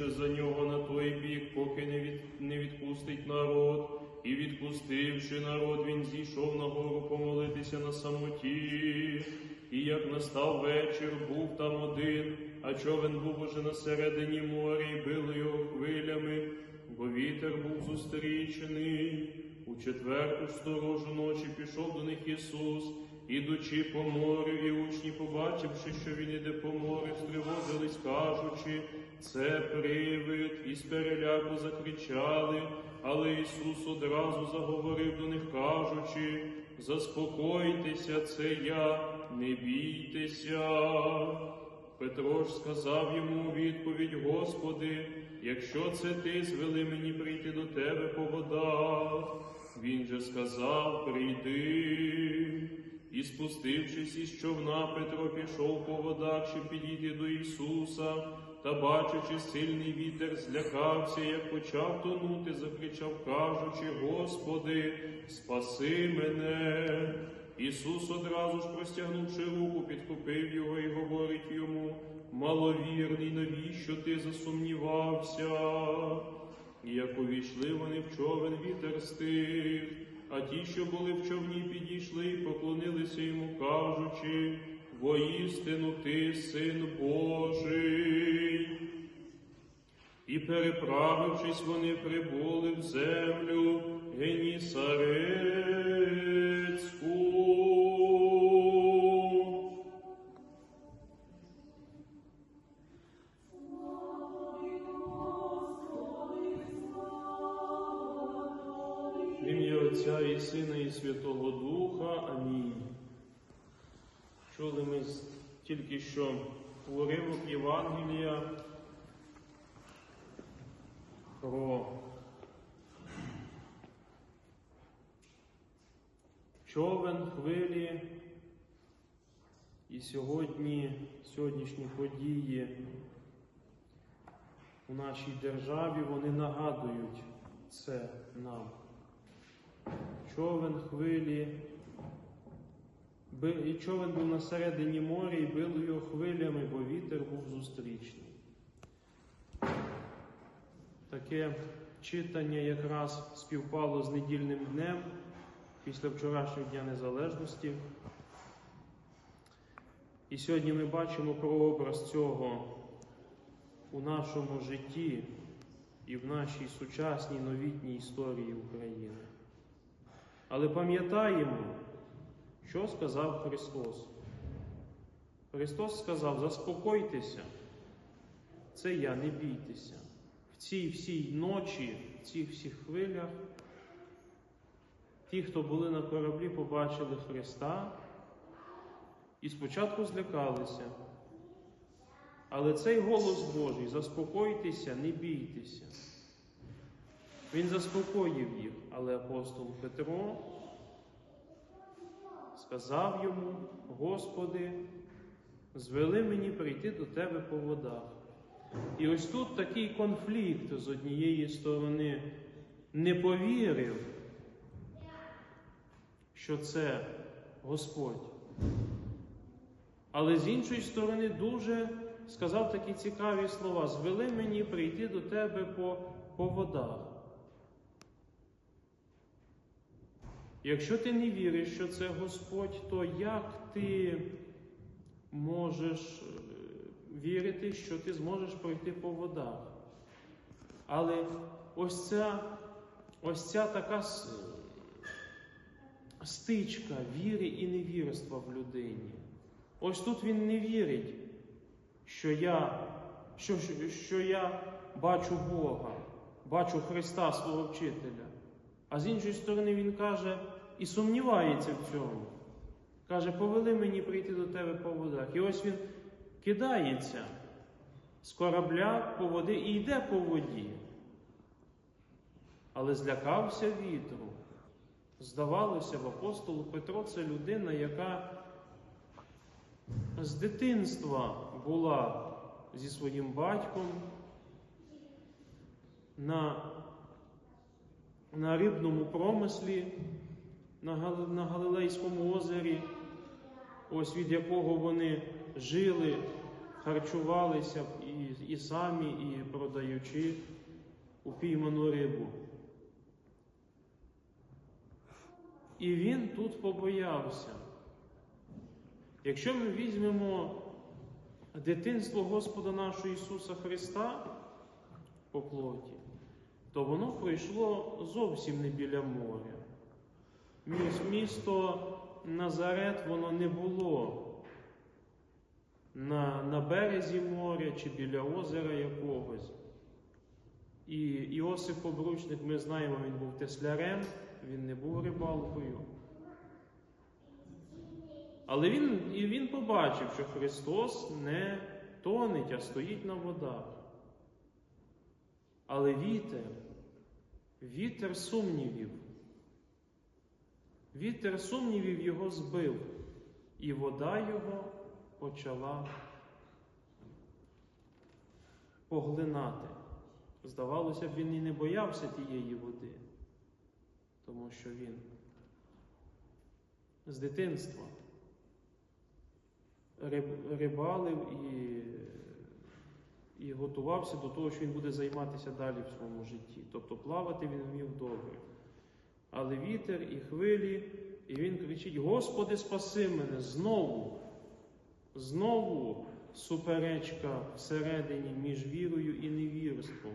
раніше за нього на той бік, поки не, від, не відпустить народ. І відпустивши народ, він зійшов на гору помолитися на самоті. І як настав вечір, був там один, а човен був уже на середині моря, і били його хвилями, бо вітер був зустрічений. У четверту сторожу ночі пішов до них Ісус, ідучи по морю, і учні, побачивши, що він іде по морю, стривожились, кажучи, це привид, і з переляку закричали. Але Ісус одразу заговорив до них, кажучи, заспокойтеся, це я, не бійтеся. Петро ж сказав йому у відповідь, Господи, якщо це ти звели мені прийти до тебе по водах. Він же сказав, прийди. І спустившись із човна, Петро пішов по водах, щоб підійти до Ісуса, та, бачачи сильний вітер, злякався, як почав тонути, закричав, кажучи, Господи, спаси мене. Ісус одразу ж простягнувши руку, підхопив його і говорить йому, маловірний, навіщо ти засумнівався? І як увійшли вони в човен, вітер стих, а ті, що були в човні, підійшли і поклонилися йому, кажучи, воістину ти син Божий. І переправившись, вони прибули в землю Генісарецьку. Отця і Сина, і Святого Духа. Амінь. Чули ми тільки що уривок Євангелія про човен, хвилі. І сьогодні, сьогоднішні події у нашій державі вони нагадують це нам. Човен, хвилі. І човен був на середині моря і били його хвилями, бо вітер був зустрічний. Таке читання якраз співпало з недільним днем після вчорашнього Дня Незалежності. І сьогодні ми бачимо прообраз цього у нашому житті і в нашій сучасній новітній історії України. Але пам'ятаємо, що сказав Христос. Христос сказав: заспокойтеся, це я, не бійтеся. В цій всій ночі, в цих всіх хвилях, ті, хто були на кораблі, побачили Христа і спочатку злякалися. Але цей голос Божий, заспокойтеся, не бійтеся. Він заспокоїв їх, але апостол Петро сказав йому, Господи, звели мені прийти до Тебе по водах. І ось тут такий конфлікт з однієї сторони не повірив, що це Господь. Але з іншої сторони дуже сказав такі цікаві слова: звели мені прийти до тебе по, по водах. Якщо ти не віриш, що це Господь, то як ти можеш е, вірити, що ти зможеш пройти по водах? Але ось ця, ось ця така стичка віри і невірства в людині. Ось тут він не вірить, що я, що, що, що я бачу Бога, бачу Христа свого вчителя. А з іншої сторони, він каже і сумнівається в цьому. Каже, повели мені прийти до тебе по водах. І ось він кидається з корабля по води і йде по воді. Але злякався вітру. Здавалося б, апостолу Петро це людина, яка з дитинства була зі своїм батьком на, на рибному промислі на, Галилейському озері, ось від якого вони жили харчувалися і, і самі, і продаючи упійману рибу. І він тут побоявся. Якщо ми візьмемо дитинство Господа нашого Ісуса Христа по плоті, то воно пройшло зовсім не біля моря. Місто Назарет воно не було на, на березі моря чи біля озера якогось. І Іосип Обручник, ми знаємо, він був теслярем, він не був рибалкою. Але він, і він побачив, що Христос не тонеть, а стоїть на водах. Але вітер, вітер сумнівів, вітер сумнівів його збив, і вода його почала поглинати. Здавалося б, він і не боявся тієї води, тому що він з дитинства риб- рибалив і, і готувався до того, що він буде займатися далі в своєму житті. Тобто плавати він вмів добре. Але вітер і хвилі, і він кричить: Господи, спаси мене знову, знову суперечка всередині між вірою і невірством.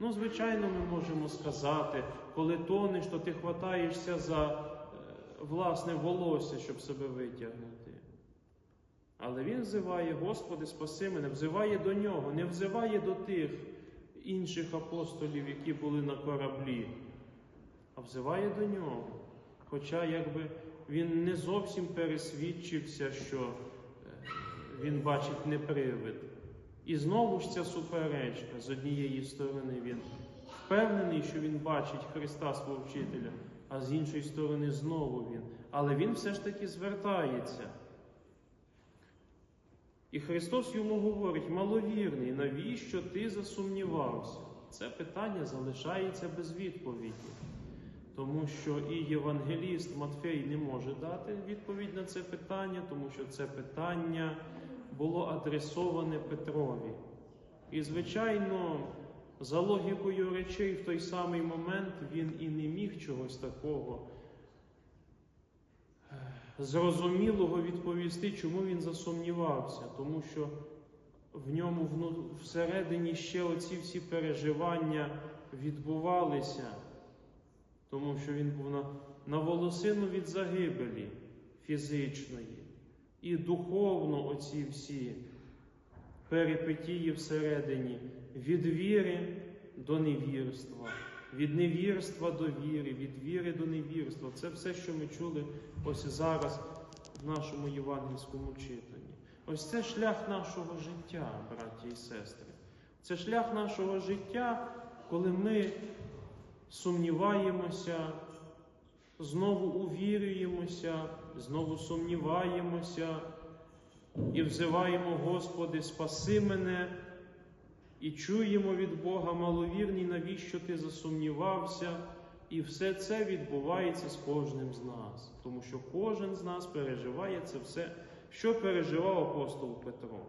Ну, звичайно, ми можемо сказати, коли тонеш, то ти хватаєшся за е, власне волосся, щоб себе витягнути. Але він взиває, Господи, спаси мене, взиває до нього, не взиває до тих інших апостолів, які були на кораблі, а взиває до нього. Хоча якби він не зовсім пересвідчився, що е, він бачить не привид. І знову ж ця суперечка з однієї сторони він впевнений, що він бачить Христа свого вчителя, а з іншої сторони знову він. Але він все ж таки звертається. І Христос йому говорить: маловірний, навіщо ти засумнівався? Це питання залишається без відповіді. Тому що і євангеліст Матфей не може дати відповідь на це питання, тому що це питання було адресоване Петрові. І, звичайно, за логікою речей в той самий момент він і не міг чогось такого зрозумілого відповісти, чому він засумнівався, тому що в ньому всередині ще оці всі переживання відбувалися, тому що він був на, на волосину від загибелі фізичної. І духовно оці всі перипетії всередині від віри до невірства, від невірства до віри, від віри до невірства. Це все, що ми чули ось зараз в нашому євангельському читанні. Ось це шлях нашого життя, браті і сестри. Це шлях нашого життя, коли ми сумніваємося, знову увірюємося, знову сумніваємося і взиваємо, Господи, спаси мене, і чуємо від Бога маловірний, навіщо ти засумнівався. І все це відбувається з кожним з нас, тому що кожен з нас переживає це все, що переживав апостол Петро.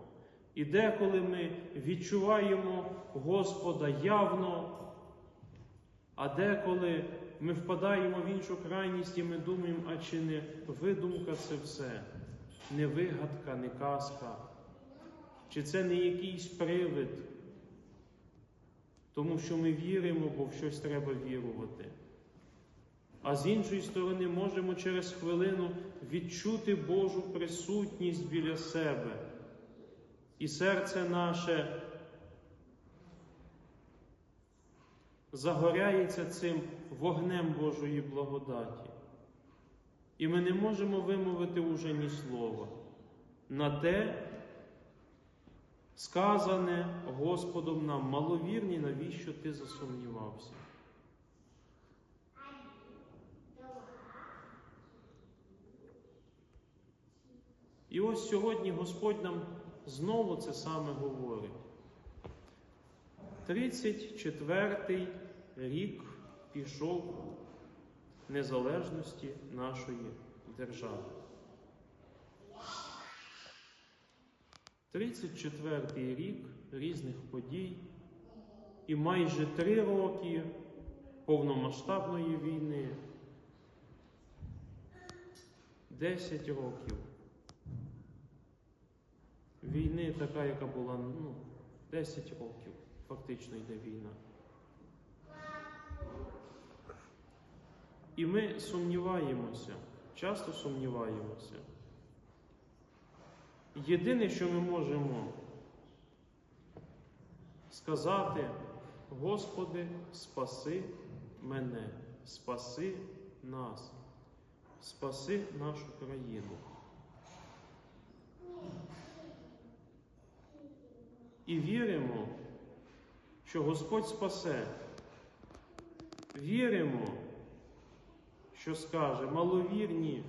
І деколи ми відчуваємо Господа явно, а деколи ми впадаємо в іншу крайність і ми думаємо, а чи не видумка це все, не вигадка, не казка, чи це не якийсь привид, тому що ми віримо, бо в щось треба вірувати. А з іншої сторони, можемо через хвилину відчути Божу присутність біля себе. І серце наше загоряється цим вогнем Божої благодаті. І ми не можемо вимовити уже ні слова на те, сказане Господом нам, маловірні, навіщо ти засумнівався. І ось сьогодні Господь нам знову це саме говорить. 34-й рік пішов незалежності нашої держави. 34-й рік різних подій і майже три роки повномасштабної війни. 10 років. Війни така, яка була, ну, 10 років фактично йде війна. І ми сумніваємося, часто сумніваємося. Єдине, що ми можемо сказати, Господи, спаси мене, спаси нас, спаси нашу країну. І віримо, що Господь спасе. Віримо, що скаже, маловірні,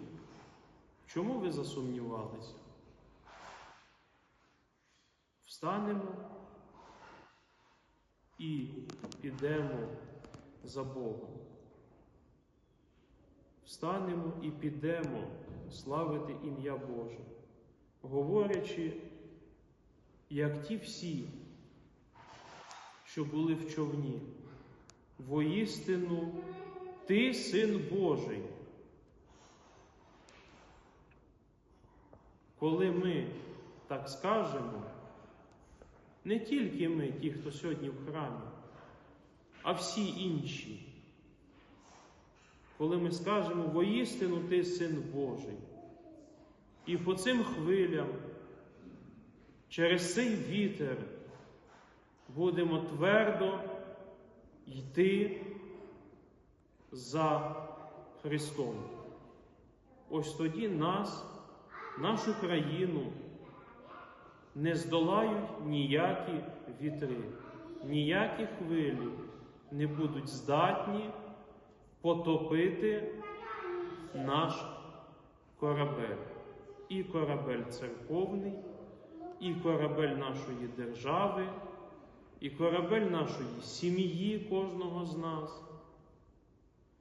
чому ви засумнівалися? Встанемо і підемо за Богом. Встанемо і підемо славити ім'я Боже, говорячи, як ті всі, що були в човні, воістину ти син Божий. Коли ми так скажемо, не тільки ми, ті, хто сьогодні в храмі, а всі інші. Коли ми скажемо воістину ти син Божий, і по цим хвилям, через цей вітер будемо твердо йти за Христом. Ось тоді нас, нашу країну, не здолають ніякі вітри, ніякі хвилі не будуть здатні потопити наш корабель. І корабель церковний, і корабель нашої держави, і корабель нашої сім'ї кожного з нас,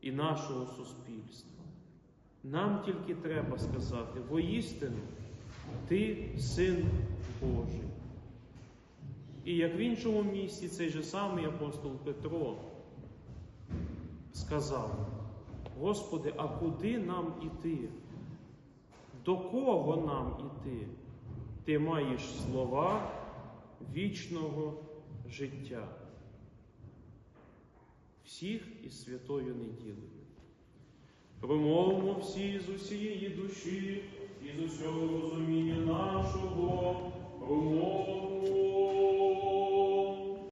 і нашого суспільства. Нам тільки треба сказати воістину, ти син Божий. І як в іншому місці цей же самий апостол Петро сказав: Господи, а куди нам іти? До кого нам іти? Ти маєш слова вічного життя. Всіх із святою неділею. Промовимо всі з усієї душі і з усього розуміння нашого. Oh.